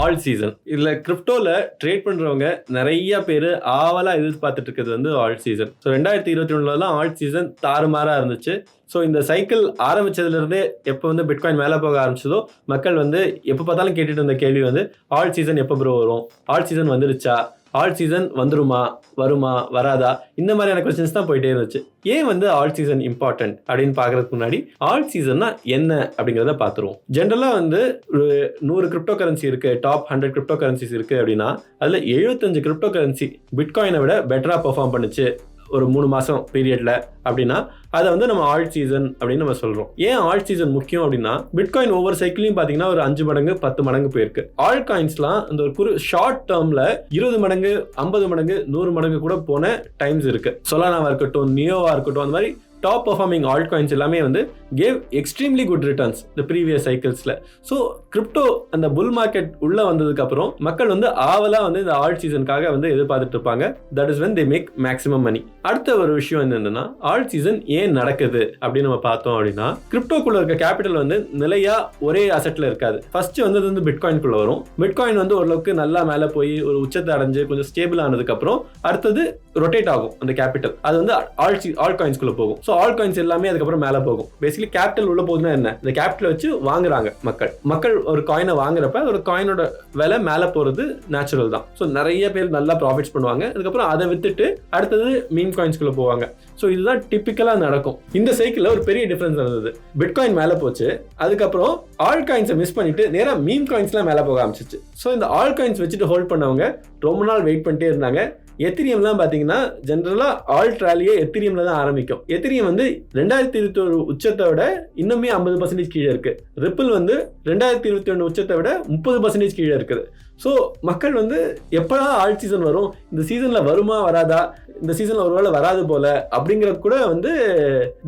All season இதில் கிரிப்டோவில் trade பண்ணுறவங்க நிறைய பேர் ஆவலாக எதிர்பார்த்துட்டு இருக்கிறது வந்து ஆல் சீசன் ஸோ ரெண்டாயிரத்தி இருபத்தி ஒன்றில் தான் ஆல் சீசன் தாறுமாறாக இருந்துச்சு. ஸோ இந்த சைக்கிள் ஆரம்பிச்சதுலேருந்தே எப்போ வந்து பிட்காயின் மேலே போக ஆரம்பிச்சதோ மக்கள் வந்து எப்போ பார்த்தாலும் கேட்டுட்டு இருந்த கேள்வி வந்து ஆல் சீசன் எப்போ ப்ரோ வரும்? ஆல் சீசன் வந்துருச்சா? ஆல் சீசன் வந்துருமா வருமா வராதா? இந்த மாதிரியான கொஸ்டின்ஸ் தான் போயிட்டே இருந்துச்சு. ஏன் வந்து ஆல் சீசன் இம்பார்ட்டன்ட் அப்படின்னு பார்க்கறதுக்கு முன்னாடி ஆல் சீசன்னா என்ன அப்படிங்கிறத பார்த்துருவோம். ஜென்ரலாக வந்து ஒரு நூறு கிரிப்டோ கரன்சி இருக்கு டாப் ஹண்ட்ரட் கிரிப்டோ கரன்சிஸ் இருக்கு அப்படின்னா அதில் எழுபத்தஞ்சு கிரிப்டோ கரன்சி பிட்காயினை விட பெட்டராக பெர்ஃபார்ம் பண்ணுச்சு. ஒரு மூணு மாதம் பீரியடில் அப்படின்னா அதை வந்து நம்ம ஆல் சீசன் அப்படின்னு நம்ம சொல்கிறோம் ஏன் ஆல் சீசன் முக்கியம் அப்படின்னா பிட்காயின் ஒவ்வொரு சைக்கிளையும் பார்த்தீங்கன்னா ஒரு அஞ்சு மடங்கு பத்து மடங்கு போயிருக்கு. ஆல் காயின்ஸ்லாம் அந்த ஒரு குறு ஷார்ட் டேர்மில் இருபது மடங்கு ஐம்பது மடங்கு நூறு மடங்கு கூட போன டைம்ஸ் இருக்குது சொலானாவாக இருக்கட்டும் நியோவாக இருக்கட்டும் அந்த மாதிரி டாப் பர்ஃபார்மிங் ஆல்ட் காயின்ஸ் எல்லாமே வந்து கேவ் எக்ஸ்ட்ரீம்லி குட் ரிட்டர்ன்ஸ் இந்த ப்ரீவியஸ் சைக்கிள்ஸில் ஸோ கிரிப்டோ அந்த புல் மார்க்கெட் உள்ளே வந்ததுக்கப்புறம் மக்கள் வந்து ஆவலாக வந்து இந்த ஆல்ட் சீசனுக்காக வந்து எதிர்பார்த்துட்டு இருப்பாங்க. That is when they make maximum money அடுத்த ஒரு விஷயம் என்னென்னா ஆல்ட் சீசன் ஏன் நடக்குது அப்படின்னு நம்ம பார்த்தோம் அப்படின்னா கிரிப்டோக்குள்ள இருக்க கேபிட்டல் வந்து நிலையா ஒரே அசட்டில் இருக்காது. ஃபர்ஸ்ட் வந்து அது வந்து பிட்காயின்குள்ளே வரும். பிட்காயின் வந்து ஓரளவுக்கு நல்லா மேலே போய் ஒரு உச்சத்தை அடைஞ்சு கொஞ்சம் ஸ்டேபிள் ஆனதுக்கப்புறம் அடுத்தது ரொட்டேட் ஆகும் அந்த கேபிட்டல் அது வந்து ஆல் ஆல் காயின்ஸ்குள்ளே போகும். ஸோ ஆல் காயின்ஸ் எல்லாமே அதுக்கப்புறம் மேலே போகும். பேசிக்கலி கேபிட்டல் உள்ள போகுதுன்னா என்ன? இந்த கேபிட்டல் வச்சு வாங்குறாங்க மக்கள். மக்கள் ஒரு காயினை வாங்குறப்ப ஒரு காயினோட விலை மேலே போகிறது நேச்சுரல் தான். ஸோ நிறைய பேர் நல்லா ப்ராஃபிட்ஸ் பண்ணுவாங்க. அதுக்கப்புறம் அதை வித்துட்டு அடுத்தது மீம் காயின்ஸ்குள்ளே போவாங்க. ஸோ இதுதான் டிப்பிக்கலாக நடக்கும். இந்த சைக்கிளில் ஒரு பெரிய டிஃப்ரென்ஸ் இருந்தது பிட்காயின் மேலே போச்சு. அதுக்கப்புறம் ஆல் காயின்ஸை மிஸ் பண்ணிட்டு நேராக மீம் காயின்ஸ்லாம் மேலே போக ஆரம்பிச்சிச்சு. ஸோ இந்த ஆல் காயின்ஸ் வச்சுட்டு ஹோல்ட் பண்ணவங்க ரொம்ப நாள் வெயிட் பண்ணிட்டே இருந்தாங்க. எத்திரியம்லாம் பார்த்தீங்கன்னா ஜென்ரலாக ஆல் ட்ராலியே எத்திரியமில் தான் ஆரம்பிக்கும். எத்திரியம் வந்து ரெண்டாயிரத்தி இருபத்தி ஒரு உச்சத்தை விட இன்னுமே ஐம்பது பர்சன்டேஜ் கீழே இருக்கு. ரிப்பிள் வந்து ரெண்டாயிரத்தி இருபத்தி ஒன்று உச்சத்தை விட முப்பது பர்சன்டேஜ் கீழே இருக்குது. ஸோ மக்கள் வந்து எப்படா ஆல் சீசன் வரும்? இந்த சீசனில் வருமா வராதா? இந்த சீசனில் ஒருவேளை வராது போல அப்படிங்கிற கூட வந்து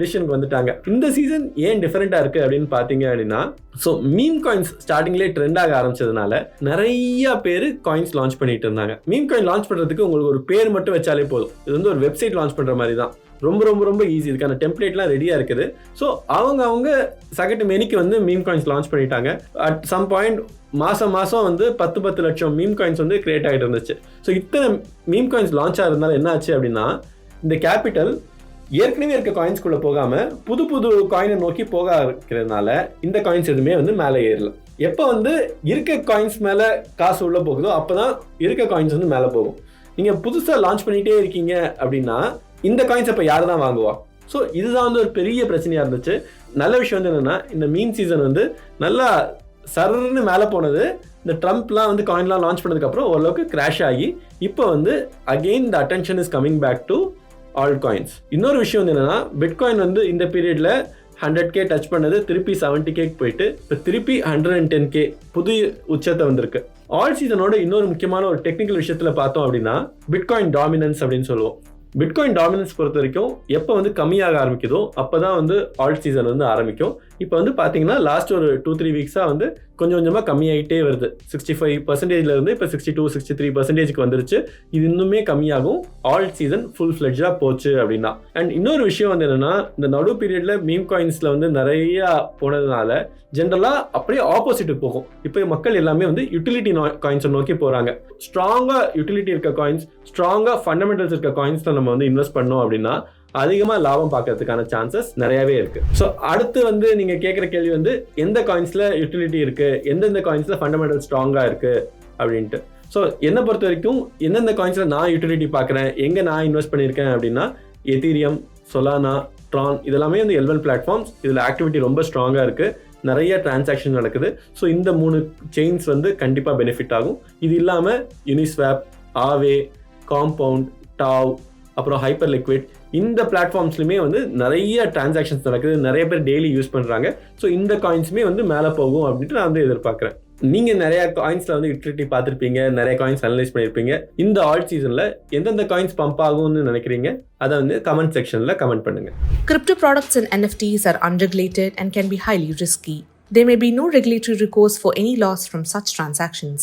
டிசிஷனுக்கு வந்துட்டாங்க. இந்த சீசன் ஏன் டிஃப்ரெண்ட்டாக இருக்குது அப்படின்னு பார்த்தீங்க அப்படின்னா ஸோ மீம் காயின்ஸ் ஸ்டார்டிங்லேயே ட்ரெண்ட் ஆக ஆரம்பிச்சதுனால நிறைய பேர் காயின்ஸ் லான்ச் பண்ணிட்டு இருந்தாங்க. மீம் காயின் லான்ச் பண்ணுறதுக்கு உங்களுக்கு ஒரு பேர் மட்டும் வச்சாலே போதும். இது வந்து ஒரு வெப்சைட் லான்ச் பண்ணுற மாதிரி தான் ரொம்ப ரொம்ப ரொம்ப ஈஸி இதுக்கான டெம்ப்ளேட்லாம் ரெடியாக இருக்குது. ஸோ அவங்க அவங்க சகட்டு மெனிக்கு வந்து மீம் காயின்ஸ் லான்ச் பண்ணிட்டாங்க. அட் சம் பாயிண்ட் மாதம் மாதம் வந்து பத்து பத்து லட்சம் மீம் காயின்ஸ் வந்து கிரியேட் ஆகிட்டு இருந்துச்சு. ஸோ இத்தனை மீம் காயின்ஸ் லான்ச் ஆகிறதுனால என்ன ஆச்சு அப்படின்னா இந்த கேபிட்டல் ஏற்கனவே இருக்க காயின்ஸ்குள்ளே போகாமல் புது புது காயினை நோக்கி போக இருக்கிறதுனால இந்த காயின்ஸ் எதுவுமே வந்து மேலே ஏறல. எப்போ வந்து இருக்க காயின்ஸ் மேலே காசு உள்ளே போகுதோ அப்போ தான் இருக்க காயின்ஸ் வந்து மேலே போகும். நீங்கள் புதுசாக லான்ச் பண்ணிகிட்டே இருக்கீங்க அப்படின்னா இந்த காயின்ஸ் அப்போ யார் தான் வாங்குவா? ஸோ இதுதான் வந்து ஒரு பெரிய பிரச்சனையாக இருந்துச்சு. நல்ல விஷயம் வந்து என்னென்னா இந்த மீன் சீசன் வந்து நல்லா சர்ன்னு மேலே போனது. இந்த ட்ரம்ப்லாம் வந்து காயின்லாம் லான்ச் பண்ணதுக்கப்புறம் ஓரளவுக்கு கிராஷ் ஆகி இப்போ வந்து again the attention is coming back to all coins இன்னொரு விஷயம் வந்து என்னென்னா பிட்காயின் வந்து இந்த பீரியடில் ஹண்ட்ரட் கே டச் பண்ணது திருப்பி செவன்ட்டி கேக்கு போயிட்டு இப்போ திருப்பி ஹண்ட்ரட் அண்ட் டென் கே புது உச்சத்தை வந்திருக்கு. ஆல் சீசனோட இன்னொரு முக்கியமான ஒரு டெக்னிக்கல் விஷயத்தில் பார்த்தோம் அப்படின்னா பிட்காயின் டாமினன்ஸ் அப்படின்னு சொல்லுவோம். பிட்காயின் டாமினன்ஸ் பொறுத்த வரைக்கும் எப்போ வந்து கம்மியாக ஆரம்பிக்குதோ அப்போ தான் வந்து ஆல்ட் சீசன் வந்து ஆரம்பிக்கும். இப்போ வந்து பார்த்தீங்கன்னா லாஸ்ட் ஒரு டூ த்ரீ வீக்ஸாக வந்து கொஞ்சம் கொஞ்சமாக கம்மியாகிட்டே வருது. சிக்ஸ்டி ஃபைவ் பர்சன்டேஜ்லேருந்து இப்போ சிக்ஸ்டி டூ சிக்ஸ்டி த்ரீ பர்சன்டேஜ்க்கு வந்துருச்சு. இது இன்னுமே கம்மியாகும். ஆல் சீசன் ஃபுல் ஃப்ளெட்ஜாக போச்சு அப்படின்னா. அண்ட் இன்னொரு விஷயம் வந்து என்னன்னா இந்த நடு பீரியடில் மீம் காயின்ஸில் வந்து நிறைய போனதுனால ஜென்ரலாக அப்படியே ஆப்போசிட்டுக்கு போகும். இப்போ மக்கள் எல்லாமே வந்து யூட்டிலிட்டி காயின்ஸை நோக்கி போகிறாங்க ஸ்ட்ராங்காக யூட்டிலிட்டி இருக்க காயின்ஸ் ஸ்ட்ராங்காக ஃபண்டமெண்டல்ஸ் இருக்க காயின்ஸில் நம்ம வந்து இன்வெஸ்ட் பண்ணோம் அப்படின்னா அதிகமாக லாபம் பார்க்கறதுக்கான சான்சஸ் நிறையவே இருக்கு. ஸோ அடுத்து வந்து நீங்கள் கேட்குற கேள்வி வந்து எந்த காயின்ஸில் யூட்டிலிட்டி இருக்கு? எந்தெந்த காயின்ஸில் ஃபண்டமெண்டல் ஸ்ட்ராங்காக இருக்கு? அப்படின்ட்டு. ஸோ என்னை பொறுத்த வரைக்கும் எந்தெந்த காயின்ஸில் நான் யூட்டிலிட்டி பார்க்குறேன்? எங்கே நான் இன்வெஸ்ட் பண்ணியிருக்கேன் அப்படின்னா எத்தீரியம் சொலானா ட்ரான் இதெல்லாமே வந்து எல்வன் பிளாட்ஃபார்ம்ஸ் இதில் ஆக்டிவிட்டி ரொம்ப ஸ்ட்ராங்காக இருக்குது நிறைய டிரான்சாக்ஷன் நடக்குது. ஸோ இந்த மூணு செயின்ஸ் வந்து கண்டிப்பாக பெனிஃபிட் ஆகும். இது இல்லாமல் யூனிஸ்வாப் ஆவே காம்பவுண்ட் டாவ் அப்புறம் ஹைப்பர் லிக்விட் இந்த பிளாட்ஃபார்ம்ஸ்லையுமே வந்து நிறைய டிரான்சாக்ஷன்ஸ் நடக்குது. நிறைய பேர் டெய்லி யூஸ் பண்ணுறாங்க ஸோ இந்த காயின்ஸுமே வந்து மேலே போகும் அப்படின்ட்டு நான் வந்து எதிர்பார்க்குறேன். நீங்கள் நிறைய காயின்ஸில் வந்து யூட்டிலிட்டி பார்த்துருப்பீங்க. நிறைய காயின்ஸ் அனலைஸ் பண்ணியிருப்பீங்க இந்த ஆல் சீசனில் எந்தெந்த காயின்ஸ் பம்ப் ஆகும்னு நினைக்கிறீங்க? அதை வந்து கமெண்ட் செக்ஷனில் கமெண்ட் பண்ணுங்கள் crypto products and NFTs are unregulated and can be highly risky There may be no regulatory recourse for any loss from such transactions.